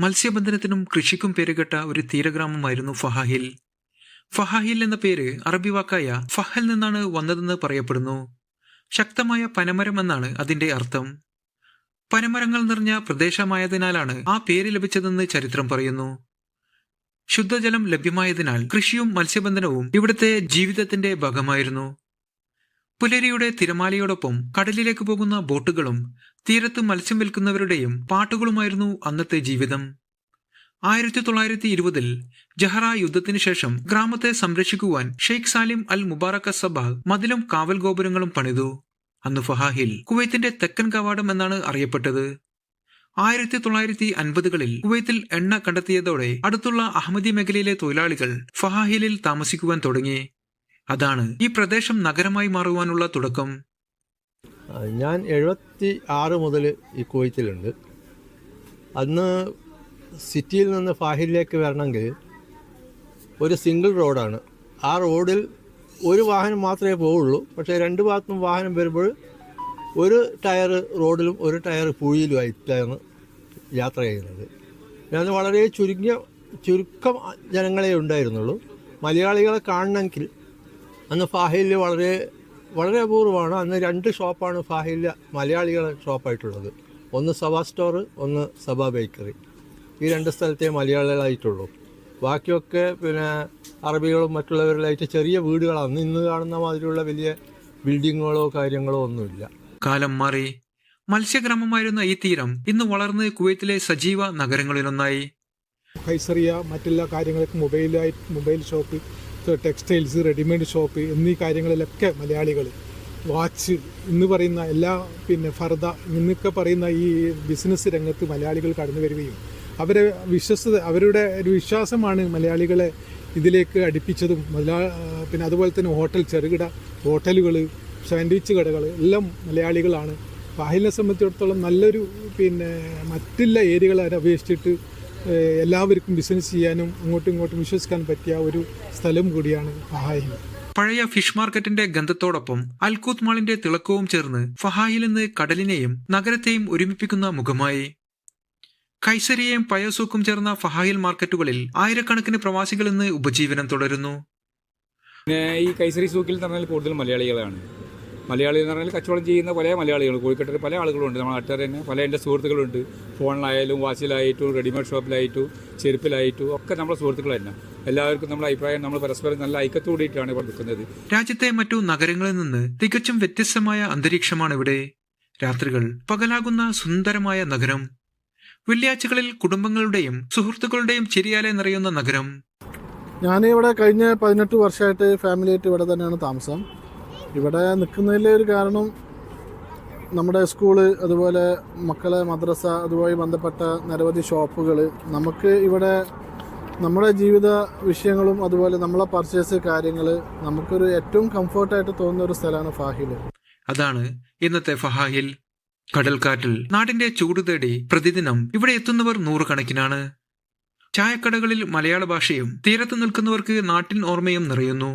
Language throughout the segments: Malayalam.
മത്സ്യബന്ധനത്തിനും കൃഷിക്കും പേരുകെട്ട ഒരു തീരഗ്രാമമായിരുന്നു ഫഹാഹിൽ. ഫഹാഹിൽ എന്ന പേര് അറബി വാക്കായ ഫഹൽ നിന്നാണ് വന്നതെന്ന് പറയപ്പെടുന്നു. ശക്തമായ പനമരം എന്നാണ് അതിന്റെ അർത്ഥം. പനമരങ്ങൾ നിറഞ്ഞ പ്രദേശമായതിനാലാണ് ആ പേര് ലഭിച്ചതെന്ന് ചരിത്രം പറയുന്നു. ശുദ്ധജലം ലഭ്യമായതിനാൽ കൃഷിയും മത്സ്യബന്ധനവും ഇവിടുത്തെ ജീവിതത്തിന്റെ ഭാഗമായിരുന്നു. പുലരിയുടെ തിരമാലയോടൊപ്പം കടലിലേക്ക് പോകുന്ന ബോട്ടുകളും തീരത്ത് മത്സ്യം വിൽക്കുന്നവരുടെയും പാട്ടുകളുമായിരുന്നു അന്നത്തെ ജീവിതം. ആയിരത്തി തൊള്ളായിരത്തി ഇരുപതിൽ ജഹറ യുദ്ധത്തിന് ശേഷം ഗ്രാമത്തെ സംരക്ഷിക്കുവാൻ ഷെയ്ഖ് സാലിം അൽ മുബാറക്ക സബ മതിലും കാവൽ ഗോപുരങ്ങളും പണിതു. അന്ന് ഫഹാഹിൽ കുവൈത്തിന്റെ തെക്കൻ കവാടം എന്നാണ് അറിയപ്പെട്ടത്. ആയിരത്തി തൊള്ളായിരത്തി അൻപതുകളിൽ കുവൈത്തിൽ എണ്ണ കണ്ടെത്തിയതോടെ അടുത്തുള്ള അഹമ്മദി മേഖലയിലെ തൊഴിലാളികൾ ഫഹാഹിലിൽ താമസിക്കുവാൻ തുടങ്ങി. അതാണ് ഈ പ്രദേശം നഗരമായി മാറുവാനുള്ള തുടക്കം. ഞാൻ എഴുപത്തി ആറ് മുതൽ ഈ കോയിത്തിലുണ്ട് അന്ന് സിറ്റിയിൽ നിന്ന് ഫാഹിലേക്ക് വരണമെങ്കിൽ ഒരു സിംഗിൾ റോഡാണ്. ആ റോഡിൽ ഒരു വാഹനം മാത്രമേ പോവുള്ളൂ. പക്ഷേ രണ്ട് ഭാഗത്തും വാഹനം വരുമ്പോൾ ഒരു ടയർ റോഡിലും ഒരു ടയർ പുഴിയിലുമായിട്ടാണ് യാത്ര ചെയ്യുന്നത്. ഞാൻ വളരെ ചുരുങ്ങിയ ചുരുക്കം ജനങ്ങളെ ഉണ്ടായിരുന്നുള്ളൂ. മലയാളികളെ കാണണമെങ്കിൽ അന്ന് ഫാഹിലിൽ വളരെ വളരെ അപൂർവമാണ്. അന്ന് രണ്ട് ഷോപ്പാണ് ഫാഹിലിൽ മലയാളികളെ ഷോപ്പായിട്ടുള്ളത്. ഒന്ന് സഭ സ്റ്റോർ ഒന്ന് സഭ ബേക്കറി. ഈ രണ്ട് സ്ഥലത്തെ മലയാളികളായിട്ടുള്ളൂ. ബാക്കിയൊക്കെ പിന്നെ അറബികളും മറ്റുള്ളവരിലായിട്ട് ചെറിയ വീടുകളാണ്. അന്ന് ഇന്ന് കാണുന്ന മാതിരിയുള്ള വലിയ ബിൽഡിങ്ങുകളോ കാര്യങ്ങളോ ഒന്നുമില്ല. കാലം മാറി. മത്സ്യഗ്രാമമായിരുന്ന ഈ തീരം ഇന്ന് വളർന്ന് കുവൈത്തിലെ സജീവ നഗരങ്ങളിലൊന്നായി. കൈസറിയ മറ്റെല്ലാ കാര്യങ്ങൾക്കും മൊബൈലായി mobile shop textiles readymade shop എന്നീ കാര്യങ്ങളിലൊക്കെ മലയാളികൾ വാച്ച് എന്ന് പറയുന്ന എല്ലാ പിന്നെ ഫർദ എന്നൊക്കെ പറയുന്ന ഈ ബിസിനസ് രംഗത്ത് മലയാളികൾ കടന്നു വരികയും അവരെ വിശ്വസത അവരുടെ ഒരു വിശ്വാസമാണ് മലയാളികളെ ഇതിലേക്ക് അടുപ്പിച്ചതും. മലയാ പിന്നെ അതുപോലെ തന്നെ ഹോട്ടൽ ചെറുകിട ഹോട്ടലുകൾ സാൻഡ്വിച്ച് കടകൾ എല്ലാം മലയാളികളാണ്. ഫാഹിലിനെ സംബന്ധിച്ചിടത്തോളം നല്ലൊരു പിന്നെ മറ്റുള്ള ഏരിയകളെ അപേക്ഷിച്ചിട്ട് എല്ലാവർക്കും ബിസിനസ് ചെയ്യാനും അങ്ങോട്ടും ഇങ്ങോട്ടും വിശ്വസിക്കാൻ പറ്റിയ ഒരു സ്ഥലം കൂടിയാണ് ഫഹായിൽ. പഴയ ഫിഷ് മാർക്കറ്റിന്റെ ഗന്ധത്തോടൊപ്പം അൽക്കൂത്ത് മാളിന്റെ തിളക്കവും ചേർന്ന് ഫഹായിൽ നിന്ന് കടലിനെയും നഗരത്തെയും ഒരുമിപ്പിക്കുന്ന മുഖമായി. കൈസരിയെയും പയസൂക്കും ചേർന്ന ഫഹായിൽ മാർക്കറ്റുകളിൽ ആയിരക്കണക്കിന് പ്രവാസികൾ ഇന്ന് ഉപജീവനം തുടരുന്നു. ഈ കൈസരി സൂക്കിൽ തന്നാൽ പറഞ്ഞാൽ കൂടുതൽ മലയാളികളാണ്. മലയാളി എന്ന് പറഞ്ഞാൽ കച്ചവടം ചെയ്യുന്ന പല മലയാളികൾ കോഴിക്കോട്ടിൽ പല ആളുകളുണ്ട്. നമ്മുടെ നാട്ടുകാർ തന്നെ പല എന്റെ സുഹൃത്തുക്കളുണ്ട്. ഫോണിലായാലും വാച്ചിലായിട്ടും റെഡിമെയ്ഡ് ഷോപ്പിലായിട്ടും ചെരുപ്പിലായിട്ടും ഒക്കെ നമ്മുടെ സുഹൃത്തുക്കൾ തന്നെ. എല്ലാവർക്കും നമ്മുടെ അഭിപ്രായം നമ്മൾ പരസ്പരം നല്ല ഐക്യത്തോടെയിട്ടാണ് ഇവിടെ നിൽക്കുന്നത്. രാജ്യത്തെ മറ്റു നഗരങ്ങളിൽ നിന്ന് തികച്ചും വ്യത്യസ്തമായ അന്തരീക്ഷമാണ് ഇവിടെ. രാത്രികൾ പകലാകുന്ന സുന്ദരമായ നഗരം. വെള്ളിയാഴ്ചകളിൽ കുടുംബങ്ങളുടെയും സുഹൃത്തുക്കളുടെയും ചിരിയാലെ നിറയുന്ന നഗരം. ഞാനിവിടെ കഴിഞ്ഞ പതിനെട്ട് വർഷമായിട്ട് ഫാമിലിയായിട്ട് ഇവിടെ തന്നെയാണ് താമസം. ഇവിടെ നിൽക്കുന്നതിലെ ഒരു കാരണം നമ്മുടെ സ്കൂൾ അതുപോലെ മക്കളെ മദ്രസ അതുമായി ബന്ധപ്പെട്ട നിരവധി ഷോപ്പുകൾ. നമുക്ക് ഇവിടെ നമ്മുടെ ജീവിത വിഷയങ്ങളും അതുപോലെ നമ്മളെ പർച്ചേസ് കാര്യങ്ങൾ നമുക്കൊരു ഏറ്റവും കംഫർട്ടായിട്ട് തോന്നുന്ന ഒരു സ്ഥലമാണ് ഫാഹിൽ അതാണ് ഇന്നത്തെ ഫഹാഹിൽ. കടൽക്കാറ്റിൽ നാടിന്റെ ചൂട് തേടി പ്രതിദിനം ഇവിടെ എത്തുന്നവർ നൂറുകണക്കിനാണ്. ചായക്കടകളിൽ മലയാള ഭാഷയും തീരത്ത് നിൽക്കുന്നവർക്ക് നാട്ടിൻ ഓർമ്മയും നിറയുന്നു.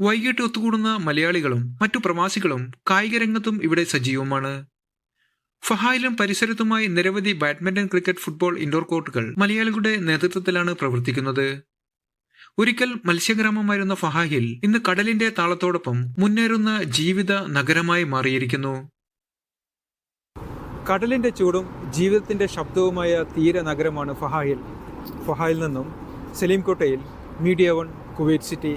വൈകിട്ട് ഒത്തുകൂടുന്ന മലയാളികളും മറ്റു പ്രവാസികളും കായിക രംഗത്തും ഇവിടെ സജീവമാണ്. ഫഹായിലും പരിസരത്തുമായി നിരവധി ബാഡ്മിന്റൺ ക്രിക്കറ്റ് ഫുട്ബോൾ ഇൻഡോർ കോർട്ടുകൾ മലയാളികളുടെ നേതൃത്വത്തിലാണ് പ്രവർത്തിക്കുന്നത്. ഒരിക്കൽ മത്സ്യഗ്രാമമായിരുന്ന ഫഹാഹിൽ ഇന്ന് കടലിന്റെ താളത്തോടൊപ്പം മുന്നേറുന്ന ജീവിത നഗരമായി മാറിയിരിക്കുന്നു. കടലിന്റെ ചൂടും ജീവിതത്തിന്റെ ശബ്ദവുമായ തീര നഗരമാണ് ഫഹായിൽ ഫഹായിൽ നിന്നും സലീംകോട്ടയിൽ മീഡിയ വൺ കുവൈറ്റ് സിറ്റി